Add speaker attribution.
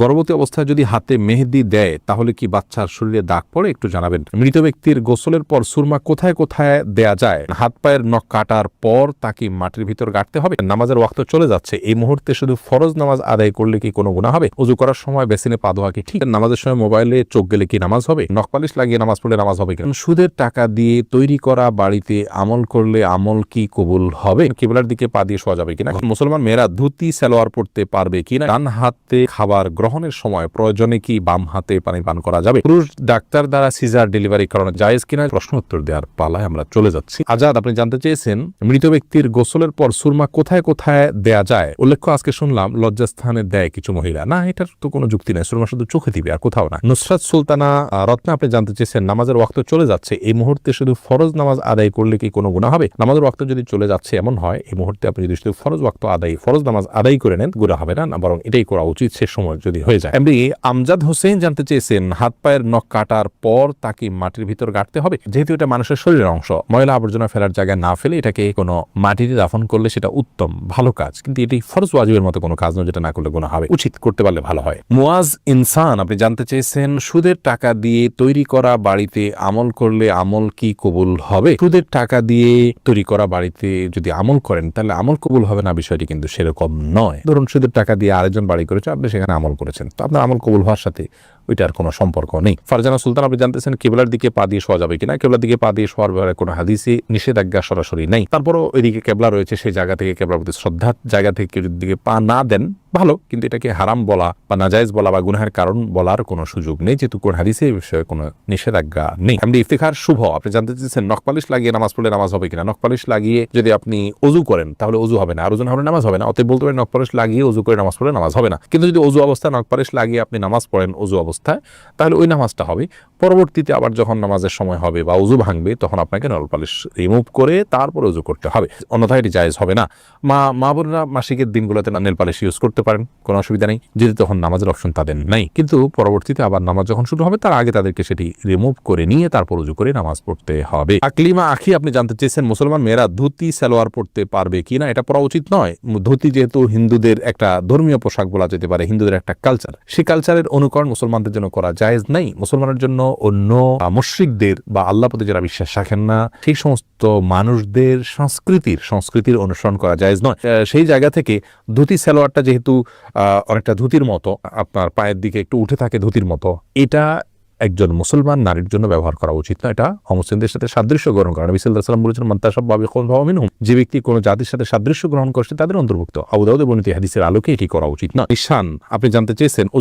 Speaker 1: গর্ভবতী অবস্থায় যদি হাতে মেহেদি দেয়, তাহলে কি বাচ্চার শরীরে দাগ পড়ে? একটু জানাবেন। মৃত ব্যক্তির গোসলের পর সুরমা কোথায় কোথায় দেয়া যায়? হাত পায়ের নখ কাটার পর তাকে মাটির ভিতর গাঁটতে হবে? নামাজের ওয়াক্ত চলে যাচ্ছে। এই মুহূর্তে শুধু ফরজ নামাজ আদায় করলে কি কোনো গুণা হবে? উজু করার সময় বেসিনে পা ধোয়া কি ঠিক? নামাজের সময় মোবাইলে চোখ গেলে কি নামাজ হবে? নখ পালিশ লাগিয়ে নামাজ পড়লে নামাজ হবে কেন? সুদের টাকা দিয়ে তৈরি করা বাড়িতে আমল করলে আমল কি কবুল হবে? কিবলার দিকে পা দিয়ে শোয়া যাবে কিনা? মুসলমান মেয়েরা ধুতি, সালোয়ার পড়তে পারবে কিনা? ডান হাতে খাবার গ্রহণের সময় প্রয়োজনে কি বাম হাতে পানি পান করা যাবে? পুরুষ ডাক্তার দ্বারা সিজার ডেলিভারি করানো জায়েজ কিনা? প্রশ্ন উত্তর দেওয়ার পালায় আমরা চলে যাচ্ছি। আজাদ আপনি জানতে চেয়েছেন মৃত ব্যক্তির গোসলের পর সুরমা কোথায় কোথায় দেয়া যায়? উল্লেখ্য আজকে শুনলাম লজ্জাস্থানে দেয় কিছু মহিলা। না এটার তো কোনো যুক্তি নেই সুরমা শুধু চোখে দিবে আর কোথাও না। নুসরাত সুলতানা রত্না আপনি জানতে চেয়েছেন নামাজের ওয়াক্ত চলে যাচ্ছে। এই মুহূর্তে শুধু ফরজ নামাজ আদায় করলে কি কোনো গুণা হবে? নামাজের ওয়াক্ত যদি চলে যাচ্ছে এমন হয় এই মুহূর্তে আপনি যদি শুধু ফরজ ওয়াক্ত আদায় ফরজ নামাজ আদায় করে নেন গুণা হবে না, বরং এটাই করা উচিত সে সময় যদি হয়ে যায়। এমনি আমজাদ হোসেন জানতে চেয়েছেন, হাত পায়ের নখ কাটার পর তাকে মাটির ভিতর গাঁটতে হবে। যেহেতু এটা মানুষের শরীরের অংশ, ময়লা আবর্জনা ফেলার জায়গায় না ফেলে এটাকে কোনো মাটিতে দাফন করলে সেটা উত্তম, ভালো কাজ। কিন্তু এটি ফরজ ওয়াজিবের মতো কোনো কাজ নয় যেটা না করলে গুণা হবে। উচিত করতে পারলে ভালো হয়। মুয়াজ ইনসান, আপনি জানতে চেয়েছেন, সুদের টাকা দিয়ে তৈরি করা বাড়িতে আমল করলে আমল কি কবুল হবে? সুদের টাকা দিয়ে তৈরি করা বাড়িতে যদি আমল করেন, তাহলে আমল কবুল হবে না বিষয়টি কিন্তু সেরকম নয়। ধরুন সুদের টাকা দিয়ে আরেকজন বাড়ি করেছে, আপনি সেখানে আমল করেছেন। তো আপনার আমল কবুল হওয়ার সাথে ওইটার কোনো সম্পর্ক নেই। ফারজানা সুলতান, আপনি জানতেছেন কেবলার দিকে পা দিয়ে শোয়া যাবে কিনা? কেবলার দিকে পা দিয়ে শোয়ার ব্যাপারে কোনো হাদিসে নিষেধাজ্ঞা সরাসরি নেই। তারপরও ওইদিকে কেবলা রয়েছে, সেই জায়গা থেকে কেবলার প্রতি শ্রদ্ধার জায়গা থেকে কেউ দিকে পা না দেন, ভালো, কিন্তু এটাকে হারাম বলা বা নাজায়েজ বলা বা গুনাহের কারণ বলার কোনো সুযোগ নেই, যেহেতু কোন হাদিসে এই বিষয়ে কোনো নিষেধাজ্ঞা নেই। আপনি ইফতিখার শুভ, আপনি জানতে চাইছেন নখপালিশ লাগিয়ে নামাজ পড়লে নামাজ হবে কিনা? নখপালিশ লাগিয়ে যদি আপনি অজু করেন, তাহলে অজু হবে না। আর ওজন হবে নামাজ হবে না। অতএব বলতে পারেন নখপালিশ লাগিয়ে অজু করে নামাজ পড়লে নামাজ হবে না। কিন্তু যদি অজু অবস্থায় নখপালিশ লাগিয়ে আপনি নামাজ পড়েন, অজু অবস্থায়, তাহলে ওই নামাজটা হবে। পরবর্তীতে আবার যখন নামাজের সময় হবে বা উজু ভাঙবে, তখন আপনাকে নলপালিশ রিমুভ করে তারপর উজু করতে হবে। অন্যথায় এটি জায়েজ হবে না। মা মা বোনেরা মাসিকের দিনগুলোতে নেল পালিশ ইউজ করতে পারেন, কোনো অসুবিধা নেই। যদি তখন নামাজের অপশন তাদের নাই। কিন্তু পরবর্তীতে আবার নামাজ যখন শুরু হবে, তার আগে তাদেরকে সেটি রিমুভ করে নিয়ে তারপর উজু করে নামাজ পড়তে হবে। আকলিমা আখি, আপনি জানতে চেয়েছেন মুসলমান মেয়েরা ধুতি, সালোয়ার পড়তে পারবে কি না এটা পড়া উচিত নয়। ধুতি যেহেতু হিন্দুদের একটা ধর্মীয় পোশাক বলা যেতে পারে, হিন্দুদের একটা কালচার সেই কালচারের অনুকরণ মুসলমানদের জন্য করা জায়েজ নাই। মুসলমানের জন্য অন্য মুশরিকদের বা আল্লাহ প্রতি যারা বিশ্বাস রাখেন না, সেই সমস্ত মানুষদের সংস্কৃতির সংস্কৃতির অনুসরণ করা জায়েজ নয়। সেই জায়গা থেকে ধুতি সালোয়ারটা যেহেতু অনেকটা ধুতির মতো, আপনার পায়ের দিকে একটু উঠে থাকে ধুতির মতো, এটা একজন মুসলমান নারীর জন্য ব্যবহার করা উচিত না এটা অমুসলিমদের সাথে সাদৃশ্য গ্রহণ করা। নবী সাল্লাল্লাহু আলাইহি ওয়াসাল্লাম বলেছেন মান্তাসব কোন ভাবামিনহুম যে ব্যক্তি কোনো জাতির সাথে সাদৃশ্য গ্রহণ করছে, তাদের অন্তর্ভুক্ত। আবু দাউদে বর্ণিত হাদিসের আলোকে এটি করা উচিত না ঈশান, আপনি জানতে চেয়েছেন